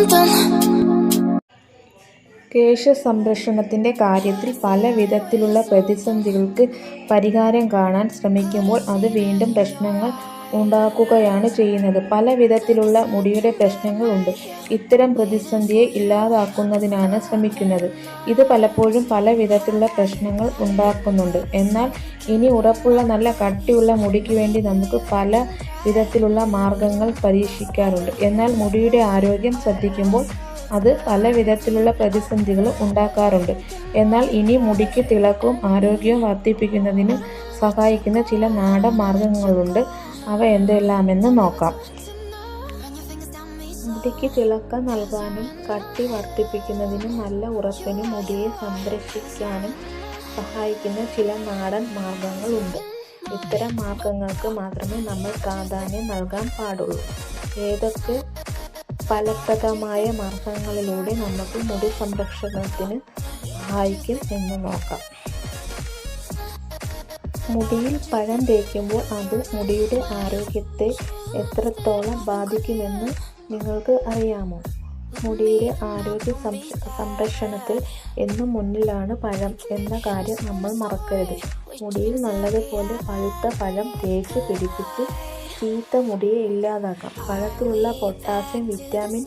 something. കേശ സംരക്ഷണത്തിന്റെ കാര്യത്തിൽ പല വിധത്തിലുള്ള പ്രതിസന്ധികൾക്ക് പരിഹാരം കാണാൻ ശ്രമിക്കുമ്പോൾ അത് വീണ്ടും പ്രശ്നങ്ങൾ ഉണ്ടാക്കുകയാണ് ചെയ്യുന്നത്. പല വിധത്തിലുള്ള മുടിയുടെ പ്രശ്നങ്ങളുണ്ട്. ഇത്തരം പ്രതിസന്ധിയെ ഇല്ലാതാക്കുന്നതിനാണ് ശ്രമിക്കുന്നത്. ഇത് പലപ്പോഴും പല വിധത്തിലുള്ള പ്രശ്നങ്ങൾ ഉണ്ടാക്കുന്നുണ്ട്. എന്നാൽ ഇനി ഉറപ്പുള്ള നല്ല കട്ടിയുള്ള മുടിക്ക് വേണ്ടി നമുക്ക് പല വിധത്തിലുള്ള മാർഗങ്ങൾ പരീക്ഷിക്കാറുണ്ട്. എന്നാൽ മുടിയുടെ ആരോഗ്യം ശ്രദ്ധിക്കുമ്പോൾ അത് പല വിധത്തിലുള്ള പ്രതിസന്ധികൾ ഉണ്ടാക്കാറുണ്ട്. എന്നാൽ ഇനി മുടിക്ക് തിളക്കവും ആരോഗ്യവും വർദ്ധിപ്പിക്കുന്നതിന് സഹായിക്കുന്ന ചില നാടൻ മാർഗങ്ങളുണ്ട്. അവ എന്തെല്ലാമെന്ന് നോക്കാം. മുടിക്ക് തിളക്കം നൽകാനും കട്ടി വർദ്ധിപ്പിക്കുന്നതിനും നല്ല ഉറപ്പിനും മുടിയെ സംരക്ഷിക്കാനും സഹായിക്കുന്ന ചില നാടൻ മാർഗങ്ങളുണ്ട്. ഇത്തരം മാർഗങ്ങൾക്ക് മാത്രമേ നമ്മൾ പ്രാധാന്യം നൽകാൻ പാടുള്ളൂ. ഏതൊക്കെ ഫലപ്രദമായ മാർഗങ്ങളിലൂടെ നമുക്ക് മുടി സംരക്ഷണത്തിന് സഹായിക്കും എന്ന് നോക്കാം. മുടിയിൽ പഴം തേക്കുമ്പോൾ അത് മുടിയുടെ ആരോഗ്യത്തെ എത്രത്തോളം ബാധിക്കുമെന്ന് നിങ്ങൾക്ക് അറിയാമോ? മുടിയുടെ ആരോഗ്യ സംരക്ഷണത്തിൽ എന്നും മുന്നിലാണ് പഴം എന്ന കാര്യം നമ്മൾ മറക്കരുത്. മുടിയിൽ നല്ലതുപോലെ പഴുത്ത പഴം തേച്ച് പിടിപ്പിച്ച് ചീത്ത മുടിയെ ഇല്ലാതാക്കാം. പഴത്തിലുള്ള പൊട്ടാസ്യം വിറ്റാമിൻ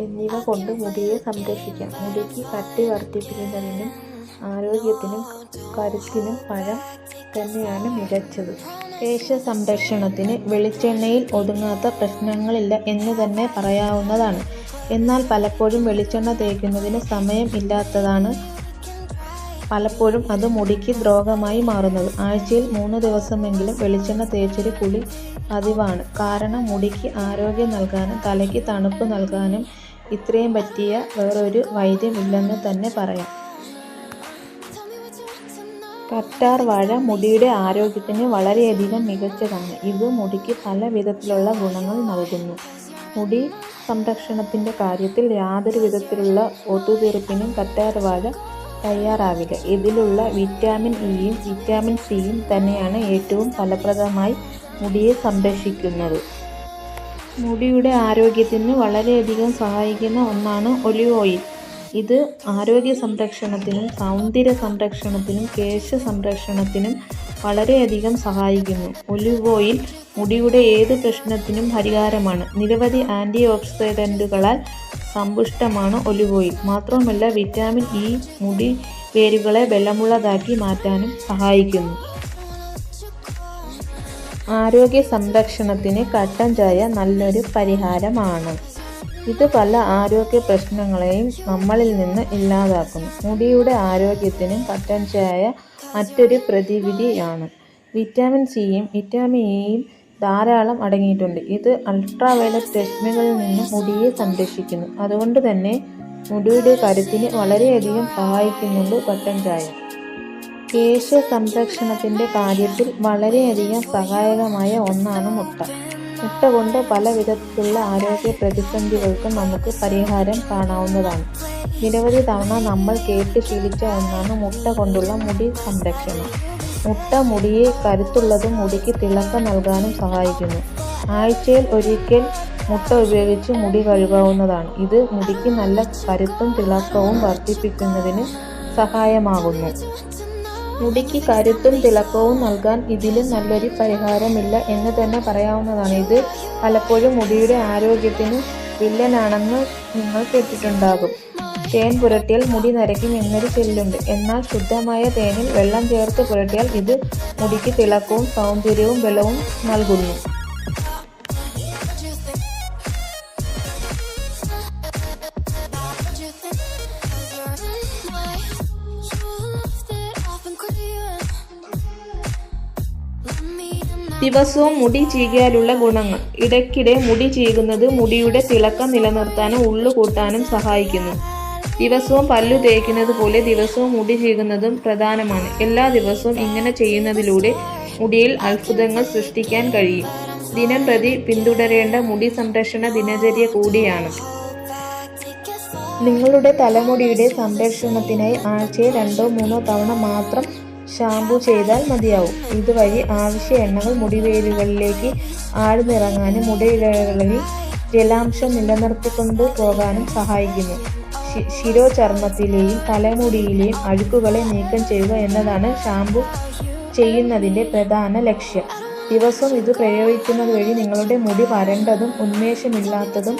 എന്നിവ കൊണ്ട് മുടിയെ സംരക്ഷിക്കാം. മുടിക്ക് കട്ടി വർദ്ധിപ്പിക്കുന്നതിനും ആരോഗ്യത്തിനും കരുത്തിനും പഴം തന്നെയാണ് മികച്ചത്. കേശ സംരക്ഷണത്തിന് വെളിച്ചെണ്ണയിൽ ഒതുങ്ങാത്ത പ്രശ്നങ്ങളില്ല എന്ന് തന്നെ പറയാവുന്നതാണ്. എന്നാൽ പലപ്പോഴും വെളിച്ചെണ്ണ തേക്കുന്നതിന് സമയം ഇല്ലാത്തതാണ് പലപ്പോഴും അത് മുടിക്ക് ദ്രോഗമായി മാറുന്നത്. ആഴ്ചയിൽ മൂന്ന് ദിവസമെങ്കിലും വെളിച്ചെണ്ണ തേച്ചൊരു കുളി പതിവാണ്. കാരണം മുടിക്ക് ആരോഗ്യം നൽകാനും തലയ്ക്ക് തണുപ്പ് നൽകാനും ഇത്രയും പറ്റിയ വേറൊരു വൈദ്യമില്ലെന്ന് തന്നെ പറയാം. കറ്റാർ വാഴ മുടിയുടെ ആരോഗ്യത്തിന് വളരെയധികം മികച്ചതാണ്. ഇത് മുടിക്ക് പല വിധത്തിലുള്ള ഗുണങ്ങൾ നൽകുന്നു. മുടി സംരക്ഷണത്തിന്റെ കാര്യത്തിൽ യാതൊരു വിധത്തിലുള്ള ഒത്തുതീർപ്പിനും കറ്റാർ വാഴ തയ്യാറാവില്ല. ഇതിലുള്ള വിറ്റാമിൻ ഇയും വിറ്റാമിൻ സിയും തന്നെയാണ് ഏറ്റവും ഫലപ്രദമായി മുടിയെ സംരക്ഷിക്കുന്നത്. മുടിയുടെ ആരോഗ്യത്തിന് വളരെയധികം സഹായിക്കുന്ന ഒന്നാണ് ഒലിവ് ഓയിൽ. ഇത് ആരോഗ്യ സംരക്ഷണത്തിനും സൗന്ദര്യ സംരക്ഷണത്തിനും കേശ സംരക്ഷണത്തിനും വളരെയധികം സഹായിക്കുന്നു. ഒലിവ് ഓയിൽ മുടിയുടെ ഏത് പ്രശ്നത്തിനും പരിഹാരമാണ്. നിരവധി ആന്റി ഓക്സിഡന്റുകളാൽ സമ്പുഷ്ടമാണ് ഒലിവ് ഓയിൽ. മാത്രവുമല്ല വിറ്റാമിൻ ഇ മുടി വേരുകളെ ബലമുള്ളതാക്കി മാറ്റാനും സഹായിക്കുന്നു. ആരോഗ്യ സംരക്ഷണത്തിന് കട്ടൻ ചായ നല്ലൊരു പരിഹാരമാണ്. ഇത് പല ആരോഗ്യ പ്രശ്നങ്ങളെയും നമ്മളിൽ നിന്ന് ഇല്ലാതാക്കുന്നു. മുടിയുടെ ആരോഗ്യത്തിനും പറ്റഞ്ചയായ ചായ മറ്റൊരു പ്രതിവിധിയാണ്. വിറ്റാമിൻ സിയും വിറ്റാമിൻ ഇയും ധാരാളം അടങ്ങിയിട്ടുണ്ട്. ഇത് അൾട്രാവയലറ്റ് രശ്മികളിൽ നിന്ന് മുടിയെ സംരക്ഷിക്കുന്നു. അതുകൊണ്ട് തന്നെ മുടിയുടെ കരുത്തിന് വളരെയധികം സഹായിക്കുന്നുണ്ട് കട്ടൻ ചായ കേശ സംരക്ഷണത്തിന്റെ കാര്യത്തിൽ വളരെയധികം സഹായകമായ ഒന്നാണ് മുട്ട. മുട്ട കൊണ്ട് പല വിധത്തിലുള്ള ആരോഗ്യ പ്രതിസന്ധികൾക്കും നമുക്ക് പരിഹാരം കാണാവുന്നതാണ്. നിരവധി തവണ നമ്മൾ കേട്ട് ശീലിച്ച ഒന്നാണ് മുട്ട കൊണ്ടുള്ള മുടി സംരക്ഷണം. മുട്ട മുടിയെ കരുത്തുള്ളതും മുടിക്ക് തിളക്കം നൽകാനും സഹായിക്കുന്നു. ആഴ്ചയിൽ ഒരിക്കൽ മുട്ട ഉപയോഗിച്ച് മുടി കഴുകാവുന്നതാണ്. ഇത് മുടിക്ക് നല്ല കരുത്തും തിളക്കവും വർദ്ധിപ്പിക്കുന്നതിന് സഹായമാകുന്നു. മുടിക്ക് കരുത്തും തിളക്കവും നൽകാൻ ഇതിലും നല്ലൊരു പരിഹാരമില്ല എന്ന് തന്നെ പറയാവുന്നതാണ്. ഇത് പലപ്പോഴും മുടിയുടെ ആരോഗ്യത്തിന് വില്ലനാണെന്ന് നിങ്ങൾ കേട്ടിട്ടുണ്ടാകും. തേൻ പുരട്ടിയാൽ മുടി നരയ്ക്കും എന്നൊരു ചെല്ലുണ്ട്. എന്നാൽ ശുദ്ധമായ തേനിൽ വെള്ളം ചേർത്ത് പുരട്ടിയാൽ ഇത് മുടിക്ക് തിളക്കവും സൗന്ദര്യവും ബലവും നൽകുന്നു. ദിവസവും മുടി ചീകിയാലുള്ള ഗുണങ്ങൾ. ഇടയ്ക്കിടെ മുടി ചീകുന്നത് മുടിയുടെ തിളക്കം നിലനിർത്താനും ഉള്ളു കൂട്ടാനും സഹായിക്കുന്നു. ദിവസവും പല്ലു തേക്കുന്നത് പോലെ ദിവസവും മുടി ചീകുന്നതും പ്രധാനമാണ്. എല്ലാ ദിവസവും ഇങ്ങനെ ചെയ്യുന്നതിലൂടെ മുടിയിൽ അത്ഭുതങ്ങൾ സൃഷ്ടിക്കാൻ കഴിയും. ദിനം പ്രതി പിന്തുടരേണ്ട മുടി സംരക്ഷണ ദിനചര്യ കൂടിയാണ്. നിങ്ങളുടെ തലമുടിയുടെ സംരക്ഷണത്തിനായി ആഴ്ചയിൽ രണ്ടോ മൂന്നോ തവണ മാത്രം ഷാമ്പു ചെയ്താൽ മതിയാവും. ഇതുവഴി ആവശ്യ എണ്ണകൾ മുടിവേരുകളിലേക്ക് ആഴ്ന്നിറങ്ങാനും മുടിയിഴകളിൽ ജലാംശം നിലനിർത്തിക്കൊണ്ടു പോകാനും സഹായിക്കുന്നു. ശിരോചർമ്മത്തിലെയും തലമുടിയിലെയും അഴുക്കുകളെ നീക്കം ചെയ്യുക എന്നതാണ് ഷാംപൂ ചെയ്യുന്നതിന്റെ പ്രധാന ലക്ഷ്യം. ദിവസവും ഇത് പ്രയോഗിക്കുന്നത് വഴി നിങ്ങളുടെ മുടി വരണ്ടതും ഉന്മേഷമില്ലാത്തതും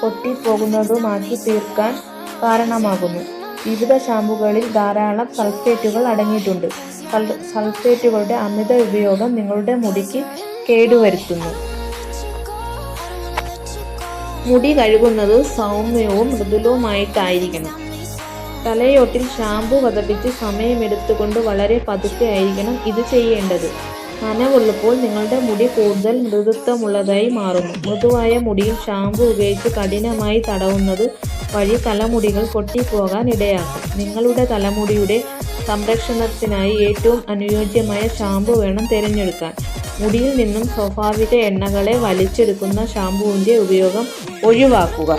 പൊട്ടിപ്പോകുന്നതുമാക്കി തീർക്കാൻ കാരണമാകുന്നു. വിവിധ ഷാമ്പുകളിൽ ധാരാളം സൾഫേറ്റുകൾ അടങ്ങിയിട്ടുണ്ട്. സൾഫേറ്റുകളുടെ അമിത ഉപയോഗം നിങ്ങളുടെ മുടിക്ക് കേടുവരുത്തുന്നു. മുടി കഴുകുന്നത് സൗമ്യവും മൃദുലവുമായിട്ടായിരിക്കണം. തലയോട്ടിൽ ഷാമ്പു പതപ്പിച്ച് സമയമെടുത്തുകൊണ്ട് വളരെ പതുക്കെ ആയിരിക്കണം ഇത് ചെയ്യേണ്ടത്. നനവുള്ളപ്പോൾ നിങ്ങളുടെ മുടി കൂടുതൽ മൃദുത്വമുള്ളതായി മാറുന്നു. മൃദുവായ മുടിയിൽ ഷാമ്പു ഉപയോഗിച്ച് കഠിനമായി തടവുന്നത് വഴി തലമുടികൾ പൊട്ടിപ്പോകാൻ ഇടയാക്കും. നിങ്ങളുടെ തലമുടിയുടെ സംരക്ഷണത്തിനായി ഏറ്റവും അനുയോജ്യമായ ഷാമ്പു വേണം തിരഞ്ഞെടുക്കാൻ. മുടിയിൽ നിന്നും സ്വാഭാവിക എണ്ണകളെ വലിച്ചെടുക്കുന്ന ഷാമ്പുവിന്റെ ഉപയോഗം ഒഴിവാക്കുക.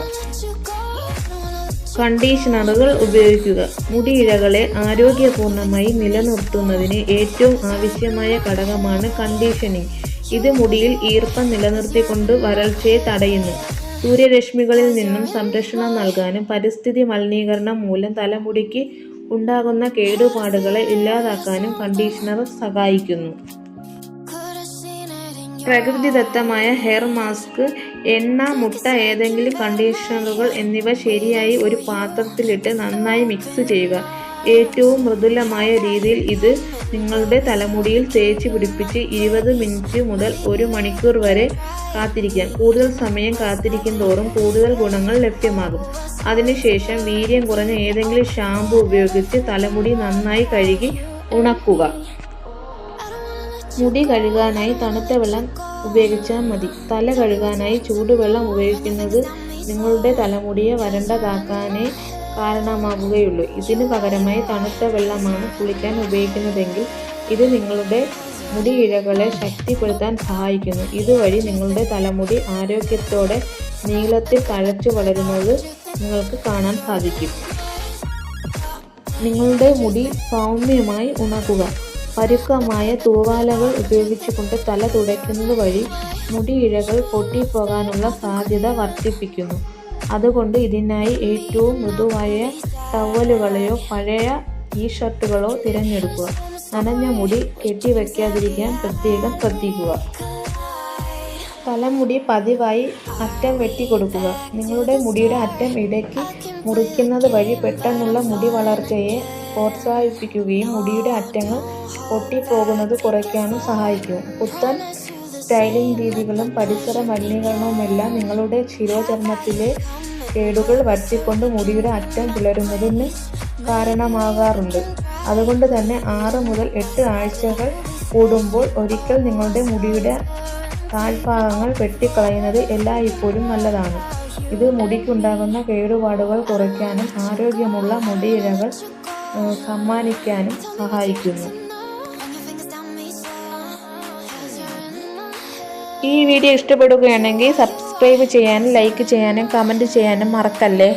കണ്ടീഷണറുകൾ ഉപയോഗിക്കുക. മുടിയിഴകളെ ആരോഗ്യപൂർണമായി നിലനിർത്തുന്നതിന് ഏറ്റവും ആവശ്യമായ ഘടകമാണ് കണ്ടീഷനിങ്. ഇത് മുടിയിൽ ഈർപ്പം നിലനിർത്തിക്കൊണ്ട് വരൾച്ചയെ തടയുന്നു. സൂര്യരശ്മികളിൽ നിന്നും സംരക്ഷണം നൽകാനും പരിസ്ഥിതി മലിനീകരണം മൂലം തലമുടിക്ക് ഉണ്ടാകുന്ന കേടുപാടുകളെ ഇല്ലാതാക്കാനും കണ്ടീഷണർ സഹായിക്കുന്നു. പ്രകൃതിദത്തമായ ഹെയർ മാസ്ക് എണ്ണ മുട്ട ഏതെങ്കിലും കണ്ടീഷണറുകൾ എന്നിവ ശരിയായി ഒരു പാത്രത്തിലിട്ട് നന്നായി മിക്സ് ചെയ്യുക. ഏറ്റവും മൃദുലമായ രീതിയിൽ ഇത് നിങ്ങളുടെ തലമുടിയിൽ തേച്ച് പിടിപ്പിച്ച് ഇരുപത് മിനിറ്റ് മുതൽ ഒരു മണിക്കൂർ വരെ കാത്തിരിക്കാം. കൂടുതൽ സമയം കാത്തിരിക്കും തോറും കൂടുതൽ ഗുണങ്ങൾ ലഭ്യമാകും. അതിനുശേഷം വീര്യം കുറഞ്ഞ ഏതെങ്കിലും ഷാമ്പു ഉപയോഗിച്ച് തലമുടി നന്നായി കഴുകി ഉണക്കുക. മുടി കഴുകാനായി തണുത്ത വെള്ളം ഉപയോഗിച്ചാൽ മതി. തല കഴുകാനായി ചൂടുവെള്ളം ഉപയോഗിക്കുന്നത് നിങ്ങളുടെ തലമുടിയെ വരണ്ടതാക്കാനേ കാരണമാകുകയുള്ളൂ ഇതിന് പകരമായി തണുത്ത വെള്ളമാണ് കുളിക്കാൻ ഉപയോഗിക്കുന്നതെങ്കിൽ ഇത് നിങ്ങളുടെ മുടിയിഴകളെ ശക്തിപ്പെടുത്താൻ സഹായിക്കുന്നു. ഇതുവഴി നിങ്ങളുടെ തലമുടി ആരോഗ്യത്തോടെ നീളത്തിൽ തഴച്ചു വളരുന്നത് നിങ്ങൾക്ക് കാണാൻ സാധിക്കും. നിങ്ങളുടെ മുടി സൗമ്യമായി ഉണക്കുക പരുക്കമായ തൂവാലകൾ ഉപയോഗിച്ചുകൊണ്ട് തല തുടയ്ക്കുന്നത് വഴി മുടിയിഴകൾ പൊട്ടിപ്പോകാനുള്ള സാധ്യത വർദ്ധിപ്പിക്കുന്നു. അതുകൊണ്ട് ഇതിനായി ഏറ്റവും മൃദുവായ ടവലുകളെയോ പഴയ ടീഷർട്ടുകളോ തിരഞ്ഞെടുക്കുക. നനഞ്ഞ മുടി കെട്ടിവെക്കാതിരിക്കാൻ പ്രത്യേകം ശ്രദ്ധിക്കുക. തലമുടി പതിവായി അറ്റം വെട്ടി കൊടുക്കുക നിങ്ങളുടെ മുടിയുടെ അറ്റം ഇടയ്ക്ക് മുറിക്കുന്നത് വഴി പെട്ടെന്നുള്ള മുടി വളർച്ചയെ പ്രോത്സാഹിപ്പിക്കുകയും മുടിയുടെ അറ്റങ്ങൾ പൊട്ടിപ്പോകുന്നത് കുറയ്ക്കാനും സഹായിക്കും. പുത്തൻ സ്റ്റൈലിംഗ് രീതികളും പരിസര മലിനീകരണവുമെല്ലാം നിങ്ങളുടെ ശിരോചർമ്മത്തിലെ കേടുകൾ വരുത്തിക്കൊണ്ട് മുടിയുടെ അറ്റം പുലരുന്നതിന് കാരണമാകാറുണ്ട്. അതുകൊണ്ട് തന്നെ ആറ് മുതൽ എട്ട് ആഴ്ചകൾ കൂടുമ്പോൾ ഒരിക്കൽ നിങ്ങളുടെ മുടിയുടെ താഴ്ഭാഗങ്ങൾ വെട്ടിക്കളയുന്നത് എല്ലായ്പ്പോഴും നല്ലതാണ്. ഇത് മുടിക്കുണ്ടാകുന്ന കേടുപാടുകൾ കുറയ്ക്കാനും ആരോഗ്യമുള്ള മുടിയിഴകൾ സമ്മാനിക്കാനും സഹായിക്കുന്നു. ഈ വീഡിയോ ഇഷ്ടപ്പെടുകയാണെങ്കിൽ സബ്സ്ക്രൈബ് ചെയ്യാനും ലൈക്ക് ചെയ്യാനും കമന്റ് ചെയ്യാനും മറക്കല്ലേ?